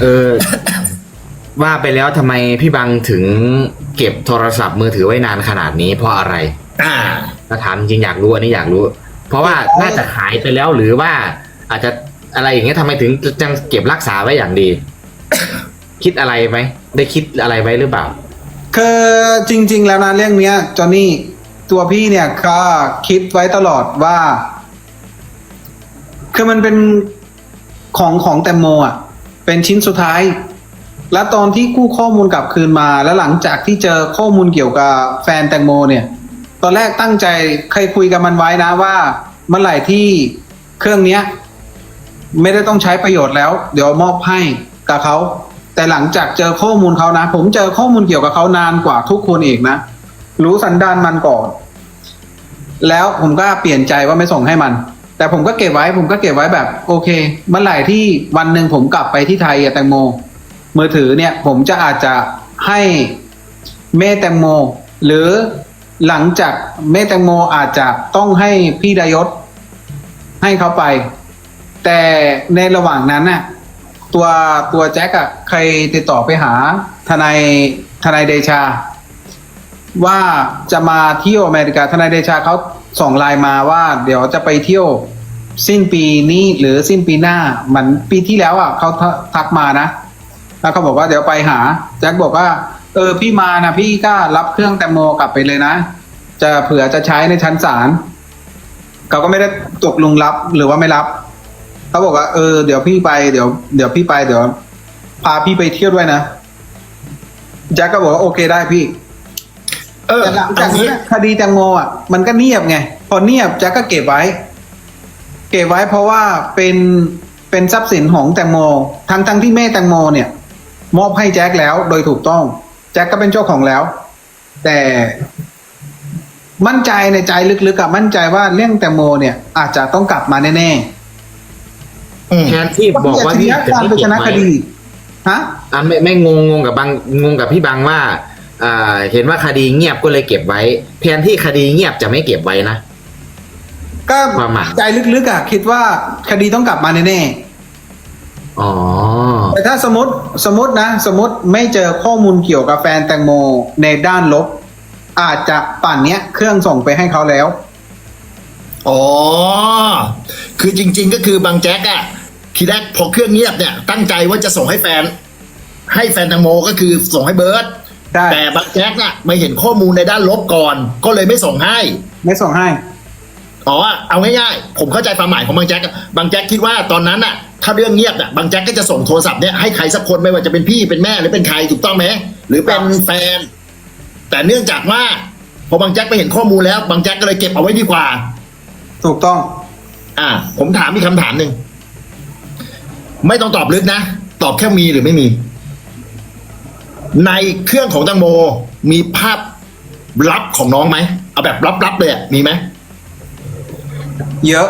เออ ว่าไปแล้วทำไมพี่บังถึงเก็บโทรศัพท์มือถือไว้นานขนาดนี้เพราะอะไรอ่าถ้าถามจริงๆอยากรู้อันนี้อยากรู้ เพราะว่าน่าจะขายไปแล้วหรือว่า อาจจะอะไรอย่างเงี้ยทำไมถึงจังเก็บรักษาไว้อย่างดี คิดอะไรไหมได้คิดอะไรไว้หรือเปล่า คือจริง ๆ แล้วนะเรื่องเนี้ยจอห์นนี่ตัวพี่เนี่ยก็คิดไว้ตลอดว่า คือมันเป็นของของแตงโมอะ เป็นชิ้นสุดท้าย แล้วตอนที่กู้ข้อมูลกลับคืนมา แล้วหลังจากที่เจอข้อมูลเกี่ยวกับแฟนแตงโมเนี่ย ตอนแรกตั้งใจเคยคุยกับมันไว้นะว่าเมื่อไหร่ที่เครื่องเนี้ยไม่ได้ต้องใช้ประโยชน์แล้ว เดี๋ยวมอบให้กับเขา แต่หลังจากเจอข้อมูลเขานะ ผมเจอข้อมูลเกี่ยวกับเขานานกว่าทุกคนอีกนะ รู้สันดานมันก่อน แล้วผมก็เปลี่ยนใจว่าไม่ส่งให้มัน แต่ผมก็เก็บไว้ผมก็เก็บไว้แบบ โอเค เมื่อไหร่ที่วันหนึ่งผมกลับไปที่ไทยอะแตงโม มือถือเนี่ย ผมจะอาจจะให้แม่แตงโม หรือหลังจากแม่แตงโมอาจจะต้องให้พี่ดายศให้เขาไป แต่ในระหว่างนั้นน่ะ ตัวตัวแจ็คอะเคยติดต่อไปหาทนายทนายเดชา ว่าจะมาเที่ยวอเมริกาทนายเดชาเขาส่งไลน์มาว่า เดี๋ยวจะไปเที่ยว สิ้นปีนี้หรือสิ้นปีหน้าเหมือนปีที่แล้วอะเขาทักมานะแล้วเขาบอกว่าเดี๋ยวไปหาแจ็คบอกว่า เออพี่มานะพี่ก็รับเครื่องแตงโมกลับไปเลยนะ จะเผื่อจะใช้ในชั้นศาลเขาก็ไม่ได้ตกลงรับหรือว่าไม่รับเขาบอกว่าเออเดี๋ยวพี่ไปเดี๋ยวเดี๋ยวพี่ไปเดี๋ยว พาพี่ไปเที่ยวด้วยนะแจ็คก็บอกว่าโอเคได้พี่เออแต่หลังจากเอนี้งี้คดีแตงโมอะมันก็เงียบไง พอเงียบแจ็คก็เก็บไว้ เก็บไว้เพราะว่าเป็นเป็นทรัพย์สินของแตงโม ทั้งทั้งที่แม่แตงโมเนี่ย มอบให้แจ็คแล้วโดยถูกต้อง แจ็คก็เป็นเจ้าของแล้ว แต่มั่นใจในใจลึกๆอะมั่นใจว่าเรื่องแตงโมเนี่ย อาจจะต้องกลับมาแน่อืมแทนที่ๆบอกว่าพี่จะจะการไม่ไปเก็ชบนะคไว้ดีฮะ อะไม่ไม่งงงงกับบังงงกับพี่บังว่าอ่า เห็นว่าคดีเงียบก็เลยเก็บไว้ แทนที่คดีเงียบจะไม่เก็บไว้นะ ก็ความหมาย ใจลึกๆอะคิดว่าคดีต้องกลับมาแน่ๆอ๋อแต่ถ้าสมมติสมมตินะ สมมติไม่เจอข้อมูลเกี่ยวกับแฟนแตงโมในด้านลบ อาจจะป่านเนี้ยเครื่องส่งไปให้เขาแล้ว อ๋อ คือจริง ๆ ก็คือบางแจ็คอะทีแรกพอเครื่องเงียบเนี่ย ตั้งใจว่าจะส่งให้แฟน ให้แฟนแตังโมก็คือส่งให้เบิร์ตได้แต่บางแจ็คอะไม่เห็นข้อมูลในด้านลบก่อน ก็เลยไม่ส่งให้ ไม่ส่งให้ อ๋อเอาง่ายๆผมเข้าใจความหมายของบางแจ็คอะบางแจ็คคิดว่าตอนนั้นอะถ้าเรื่องเงียบอะบางแจ็คก็จะส่งโทรศัพท์เนี่ยให้ใครสักคนไม่ว่าจะเป็นพี่เป็นแม่หรือเป็นใครถูกต้องไหมหรือเป็นแฟน แต่เนื่องจากว่าพอบางแจ็คไปเห็นข้อมูลแล้วบางแจ็คก็เลยเก็บเอาไว้ดีกว่า ถูกต้อง อ่า ผมถามมีกคำถามหนึ่งไม่ต้องตอบลึกนะ ตอบแค่มีหรือไม่มี ในเครื่องของแตังโมมีภาพลับของน้องไหมเอาแบบลับๆเลยอะมีไหม เยอะ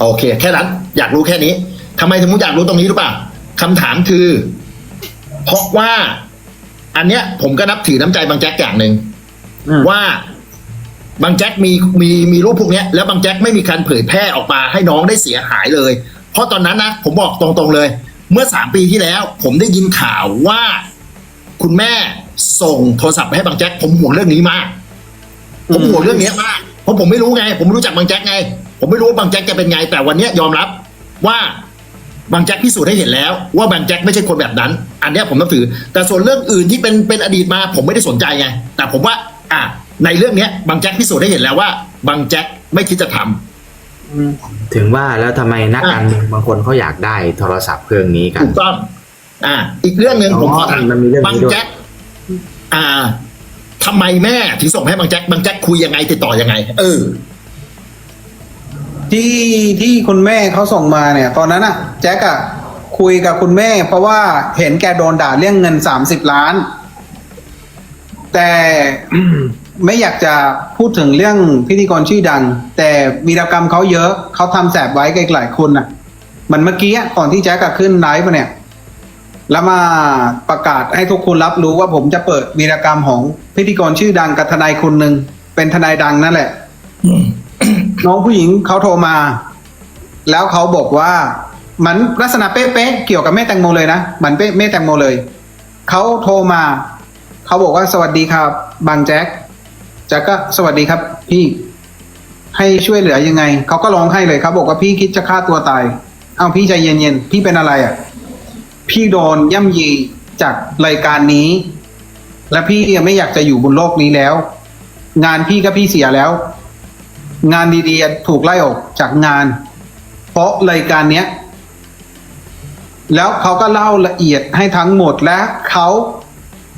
โอเค แค่นั้น อยากรู้แค่นี้ทำไมถึงอยากรู้ตรงนี้รู้ป่ะคำถามคือ เพราะว่า อันเนี้ย ผมก็นับถือน้ำใจบางแจ็คอย่างหนึ่งอืมว่าบางแจ็คมีมีมีรูปพวกเนี้ยแล้วบางแจ็คไม่มีการเผยแพร่ออกมาให้น้องได้เสียหายเลย เพราะตอนนั้นนะผมบอกตรงๆเลย เมื่อสามปีที่แล้ว ผมได้ยินข่าวว่า คุณแม่ส่งโทรศัพท์ไปให้บางแจ็คผมห่วงเรื่องนี้มาก ผมห่วงเรื่องเนี้ยมาก เพราะผมไม่รู้ไง ผมไม่รู้จักบางแจ็คไง ผมไม่รู้ว่าบางแจ็คจะเป็นไง แต่วันเนี้ยยอมรับว่าบางแจ็คพิสูจน์ให้เห็นแล้ว ว่าบางแจ็คไม่ใช่คนแบบนั้น อันเนี้ยผมนับถือ แต่ส่วนเรื่องอื่นที่เป็นเป็นอดีตมา ผมไม่ได้สนใจไง แต่ผมว่า อะในเรื่องเนี้ยบางแจ็คพิสูจน์ให้เห็นแล้วว่าบางแจ็คไม่คิดจะทำถึงว่าแล้วทำไมนักการเมืองบางคนเขาอยากได้โทรศัพท์เครื่องนี้กันถูกต้องอ่า อีกเรื่องหนึ่งอ๋อผมขอถามมันมีเรื่องนี้บางด้วยแจ็คอ่า ทำไมแม่ถึงส่งให้บางแจ็คบางแจ็คคุยยังไงติดต่อยังไง เออ ที่ที่คุณแม่เขาส่งมาเนี่ย ตอนนั้นอะแจ็คอะคุยกับคุณแม่ เพราะว่าเห็นแกโดนด่าเรื่องเงินสามสิบล้าน แต่ไม่อยากจะพูดถึงเรื่องพิธีกรชื่อดัง แต่วีรกรรมเขาเยอะเขาทำแสบไว้ไกลหลายคนน่ะมันเมื่อกี้อะก่อนที่แจ็คอะขึ้นไลฟ์มาเนี่ย แล้วมาประกาศให้ทุกคนรับรู้ว่าผมจะเปิดวีรกรรมของพิธีกรชื่อดังกับทนายคนหนึ่งเป็นทนายดังนั่นแหละ น้องผู้หญิงเขาโทรมา แล้วเขาบอกว่าเหมือนลักษณะเป๊ะๆเกี่ยวกับแม่แตงโมเลยนะเหมือนเป๊ะแม่แตงโมเลยเขาโทรมาเขาบอกว่าสวัสดีครับ บางแจ็คแจ็คก็สวัสดีครับ พี่ให้ช่วยเหลือยังไงเขาก็ร้องให้เลยเขาบอกว่าพี่คิดจะฆ่าตัวตาย เอาพี่ใจเย็นๆพี่เป็นอะไรอะ พี่โดนย่ำยีจากรายการนี้ และพี่ไม่อยากจะอยู่บนโลกนี้แล้ว งานพี่ก็พี่เสียแล้ว งานดีๆถูกไล่ออกจากงาน เพราะรายการเนี้ย แล้วเขาก็เล่าละเอียดให้ทั้งหมดและเขา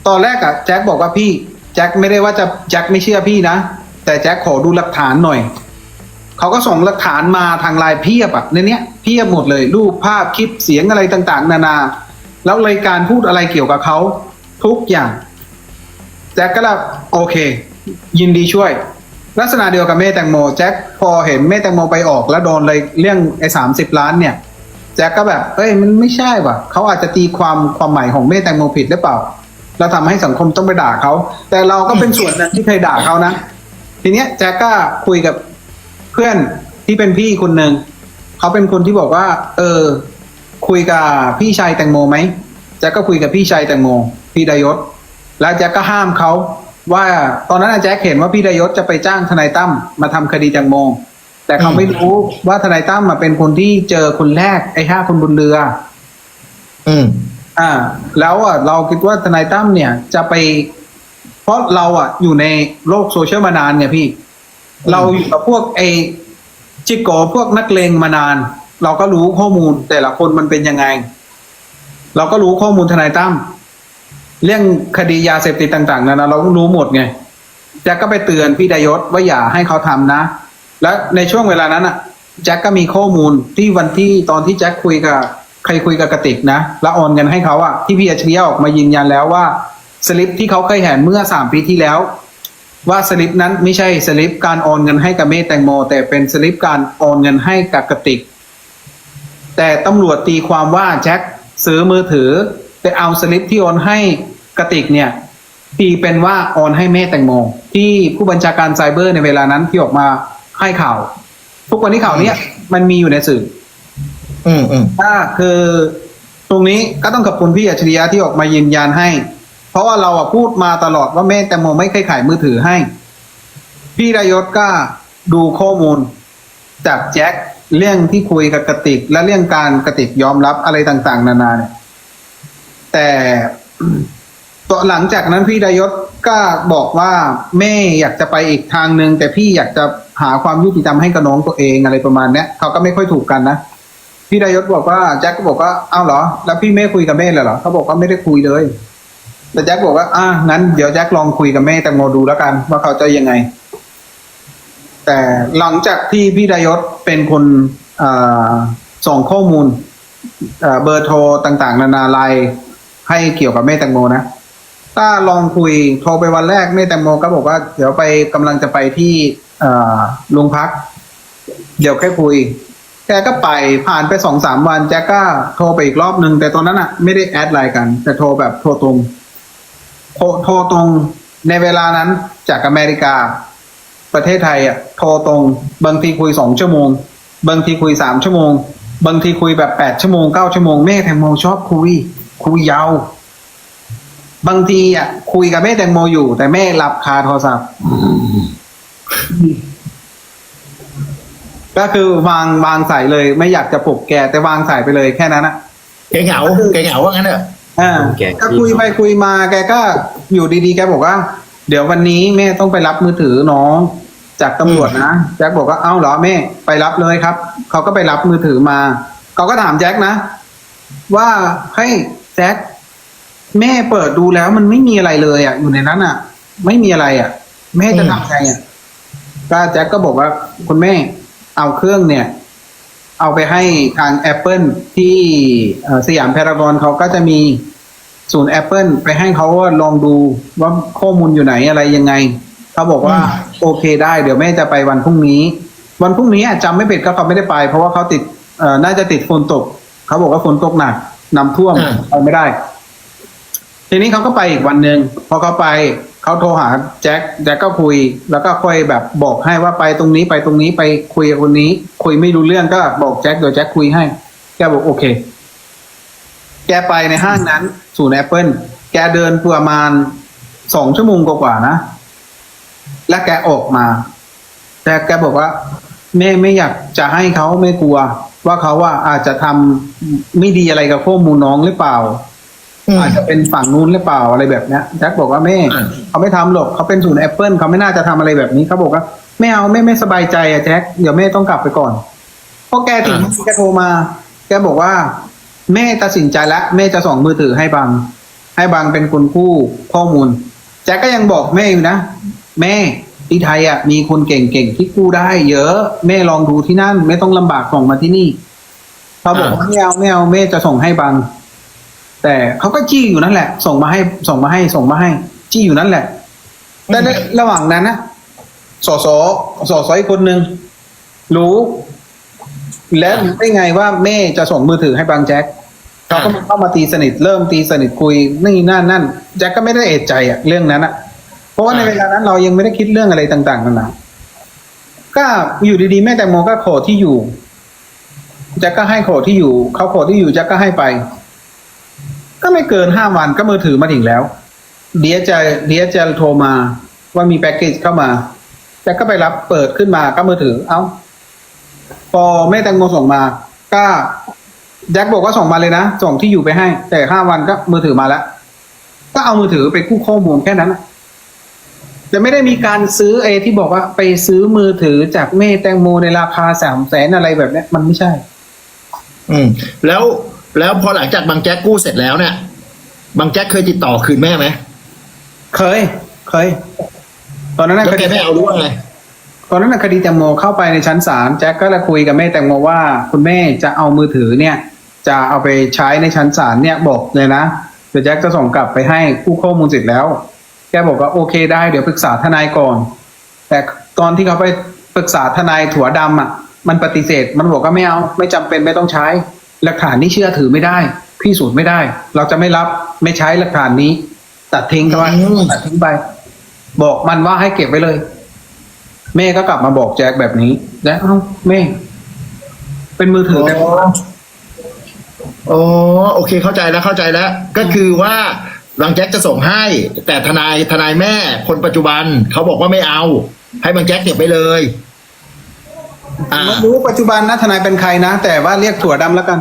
ตอนแรกอะแจ็คบอกว่าพี่แจ็คไม่ได้ว่าจะแจ็คไม่เชื่อพี่นะ แต่แจ็คขอดูหลักฐานหน่อยเขาก็ส่งหลักฐานมาทางไลน์เพียบอะในเนี้ยเพียบหมดเลย รูปภาพคลิปเสียงอะไรต่าง ๆ นานา แล้วรายการพูดอะไรเกี่ยวกับเขาทุกอย่างแจ็คก็แบบโอเค ยินดีช่วย ลักษณะเดียวกับแม่แตงโมแจ็คพอเห็นแม่แตงโมไปออกแล้วโดนเลยเรื่องไอ้สามสิบล้านเนี่ยแจ็คก็แบบเอ้ยมันไม่ใช่ว่ะเขาอาจจะตีความความหมายของแม่แตงโมผิดหรือเปล่า เราทำให้สังคมต้องไปด่าเขาแต่เราก็เป็นส่วนหนึ่งที่เคยด่าเขานะทีเนี้ยแจ็คก็คุยกับเพื่อนที่เป็นพี่คนหนึ่งเขาเป็นคนที่บอกว่า เออ คุยกับพี่ชายแตงโมไหมแจ็คก็คุยกับพี่ชายแตงโม พี่ดายศ แล้วแจ็คก็ห้ามเขาว่าตอนนั้นน่ะแจ็คเห็นว่าพี่ดายศจะไปจ้างทนายตั้มมาทำคดีแตงโม แต่เขาไม่รู้ว่าทนายตั้มมาเป็นคนที่เจอคนแรกไอ้ห้าคนบนเรือ อืม อ่า แล้วอะเราคิดว่าทนายตั้มเนี่ยจะไป เพราะเราอะ อยู่ในโลกโซเชียลมานานไงพี่ เราอยู่กับพวกไอจิโกพวกนักเลงมานาน เราก็รู้ข้อมูลแต่ละคนมันเป็นยังไง เราก็รู้ข้อมูลทนายตั้มเรื่องคดียาเสพติดต่างๆนานาเรารู้หมดไงแจ็คก็ไปเตือนพี่ดายศว่าอย่าให้เขาทำนะ แล้วในช่วงเวลานั้นอะแจ็คก็มีข้อมูลที่วันที่ตอนที่แจ็คคุยกับใครคุยกับกระติกนะแล้วโอนเงินให้เขาอะที่พี่อัจฉริยะออกมายืนยันแล้วว่าสลิปที่เขาเคยเห็นเมื่อสามปีที่แล้ว ว่าสลิปนั้นไม่ใช่สลิปการโอนเงินให้กับเมธแตงโม แต่เป็นสลิปการโอนเงินให้กับกระติก แต่ตำรวจตีความว่าแจ็คซื้อมือถือ แต่เอาสลิปที่โอนให้กระติกเนี่ยตีเป็นว่าโอนให้เมธแตงโมที่ผู้บัญชาการไซเบอร์ในเวลานั้นที่ออกมาให้ข่าว ทุกวันนี้ข่าวเนี้ยมันมีอยู่ในสื่อ อืมอืมถ้าคือตรงนี้ก็ต้องขอบคุณพี่อัจฉริยะที่ออกมายืนยันให้ เพราะว่าเราอะพูดมาตลอดว่าแม่แตงโมไม่เคยขายมือถือให้ พี่ดายศก็ดูข้อมูลจากแจ็ค เรื่องที่คุยกับกระติก และเรื่องการกระติกยอมรับอะไรต่าง ๆ นานาเนี่ยแต่ต่อหลังจากนั้นพี่ดายศก็บอกว่าแม่อยากจะไปอีกทางหนึ่งแต่พี่อยากจะหาความยุติธรรมให้กับน้องตัวเองอะไรประมาณเนี้ยเขาก็ไม่ค่อยถูกกันนะพี่ดายศบอกว่าแจ็คก็บอกว่าอ้าวเหรอ แล้วพี่ไม่คุยกับแม่เลยเหรอเขาบอกว่าไม่ได้คุยเลย แต่แจ็คบอกว่าอ่างั้นเดี๋ยวแจ็คลองคุยกับแม่แตงโมดูแล้วกัน ว่าเขาจะยังไง แต่หลังจากที่พี่ดายศเป็นคนส่งข้อมูลเบอร์โทรต่างๆ นานาไลน์ให้เกี่ยวกับแม่แตงโมนะถ้าลองคุยโทรไปวันแรกแม่แตงโมก็บอกว่า เดี๋ยวไปกำลังจะไปที่โรงพัก เดี๋ยวแค่คุยแกก็ไปผ่านไปสองสามวันแจ็คก็โทรไปอีกรอบหนึ่งแต่ตอนนั้นอะไม่ได้แอดไลน์กัน แต่โทรแบบโทรตรงโทรโทรตรงในเวลานั้นจากอเมริกา ประเทศไทยอะโทรตรง บางทีคุยสองชั่วโมง บางทีคุยสามชั่วโมง บางทีคุยแบบแปดชั่วโมงเก้าชั่วโมงแม่แตงโมชอบคุย คุยยาวบางทีอะ คุยกับแม่แตงโมอยู่ แต่แม่หลับคาโทรศัพท์ก็คือวางวางสายเลย ไม่อยากจะปลุกแกแต่วางสายไปเลยแค่นั้นอะแกเหงาแกเหงาว่างั้นเถอะอ่าแกก็คุยไปคุยมาแกก็อยู่ดีๆ แกบอกว่า เดี๋ยววันนี้แม่ต้องไปรับมือถือน้อง จากตำรวจนะแจ็คบอกว่าเอ้าเหรอแม่ไปรับเลยครับเขาก็ไปรับมือถือมาเขาก็ถามแจ็คนะ ว่าเฮ้ยแจ็คแม่เปิดดูแล้วมันไม่มีอะไรเลยอะอยู่ในนั้นอะ ไม่มีอะไรอะ แม่จะทำไงอะก็แจ็คก็บอกว่าคุณแม่เอาเครื่องเนี่ย เอาไปให้ทาง Apple ที่สยามพารากอนเขาก็จะมี ศูนย์ Apple ไปให้เขาลองดูว่าข้อมูลอยู่ไหนอะไรยังไง เขาบอกว่าโอเคได้เดี๋ยวแม่จะไปวันพรุ่งนี้ วันพรุ่งนี้อะจำไม่ผิดก็เขาไม่ได้ไป เพราะว่าเขาติดเอ่อน่าจะติดฝนตก เขาบอกว่าฝนตกหนักน้ำท่วมอ่าไปไม่ได้ ทีนี้เขาก็ไปอีกวันหนึ่งพอเขาไปเขาโทรหาแจ็คแจ็คก็คุย แล้วก็ค่อยแบบบอกให้ว่าไปตรงนี้ไปตรงนี้ไปคุยกับคนนี้ คุยไม่รู้เรื่องก็บอกแจ็คเดี๋ยวแจ็คคุยให้แกบอกโอเค แกไปในห้างนั้น ศูนย์แอปเปิลแกเดินประมาณสองชั่วโมงกว่าๆนะ แล้วแกออกมา แต่แกบอกว่าแม่ไม่อยากจะให้เขาไม่กลัว ว่าเขาว่าอาจจะทำไม่ดีอะไรกับข้อมูลน้องหรือเปล่าอืมอาจจะเป็นฝั่งนู้นหรือเปล่าอะไรแบบเนี้ยแจ็คบอกว่าแม่อ่าเขาไม่ทำหรอกเขาเป็นศูนย์แอปเปิลเขาไม่น่าจะทำอะไรแบบนี้เขาบอกว่าไม่เอาแม่ไม่สบายใจอะแจ็คเดี๋ยวแม่ต้องกลับไปก่อนเพราะแกถึงแกโทรมา แกบอกว่า แม่ตัดสินใจแล้วแม่จะส่งมือถือให้บัง ให้บังเป็นคนกู้ข้อมูลแจ็คก็ยังบอกแม่อยู่นะ แม่ที่ไทยอะมีคนเก่งๆที่กู้ได้ เยอะ แม่ลองดูที่นั่น ไม่ต้องลำบากส่งมาที่นี่เขาบอกว่าไม่เอาไม่เอาแม่จะส่งให้บัง แต่เขาก็จี้อยู่นั่นแหละ ส่งมาให้ส่งมาให้ส่งมาให้ จี้อยู่นั่นแหละแต่ในระหว่างนั้นนะสสสสอีกคนหนึ่งรู้ แล้วรู้ได้ไงว่าแม่จะส่งมือถือให้บางแจ็ค เขาก็เข้ามาตีสนิทเริ่มตีสนิทคุยนี่นั่นนั่นแจ็คก็ไม่ได้เอะใจอะเรื่องนั้นอะเพราะว่าในเวลานั้นเรายังไม่ได้คิดเรื่องอะไรต่างๆนานาก็อยู่ดีๆแม่แตงโมก็ขอที่อยู่แจ็คก็ให้ขอที่อยู่เขาขอที่อยู่แจ็คก็ให้ไป ก็ไม่เกินห้าวันก็มือถือมาถึงแล้ว เดียจะเดียจะโทรมาว่ามีแพ็กเกจเข้ามาแจ็คก็ไปรับเปิดขึ้นมาก็มือถือ เอ้าพอแม่แตงโมส่งมา ก็ แจ็คบอกว่าส่งมาเลยนะ ส่งที่อยู่ไปให้ แต่ห้าวันก็มือถือมาแล้ว ก็เอามือถือไปกู้ข้อมูลแค่นั้นนะแต่ไม่ได้มีการซื้อเอที่บอกว่าไปซื้อมือถือจากแม่แตงโมในราคาสามแสนอะไรแบบเนี้ย มันไม่ใช่ อืม แล้วแล้วพอหลังจากบางแจ็คกู้เสร็จแล้วเนี่ย บางแจ็คเคยติดต่อคืนแม่ไหมเคย เคย ตอนนั้นนะแล้วแกไม่เอาหรู้ว่าไงตอนนั้นนะคดีแตงโมเข้าไปในชั้นศาลแจ็คก็เลยคุยกับแม่แตงโมว่า คุณแม่จะเอามือถือเนี่ย จะเอาไปใช้ในชั้นศาลเนี่ยบอกเลยนะเดี๋ยวแจ็คจะส่งกลับไปให้ผู้ข้อมูลเสร็จแล้ว แกบอกว่าโอเคได้เดี๋ยวปรึกษาทนายก่อน แต่ตอนที่เขาไปปรึกษาทนายถั่วดำอะ มันปฏิเสธ มันบอกว่าไม่เอาไม่จำเป็นไม่ต้องใช้ หลักฐานนี้เชื่อถือไม่ได้พิสูจน์ไม่ได้ เราจะไม่รับไม่ใช้หลักฐานนี้ ตัดทิ้งไปอืมตัดทิ้งไป บอกมันว่าให้เก็บไว้เลย แม่ก็กลับมาบอกแจ็คแบบนี้ แล้วเอ้าแม่ เป็นมือถือแต่ อ๋อโอเคเข้าใจแล้วเข้าใจแล้ว ก็คือว่าบางแจ็คจะส่งให้ แต่ทนายทนายแม่คนปัจจุบันเขาบอกว่าไม่เอา ให้บางแจ็คเก็บไปเลยอ่า ไม่รู้ปัจจุบันนะทนายเป็นใครนะ แต่ว่าเรียกถั่วดำแล้วกัน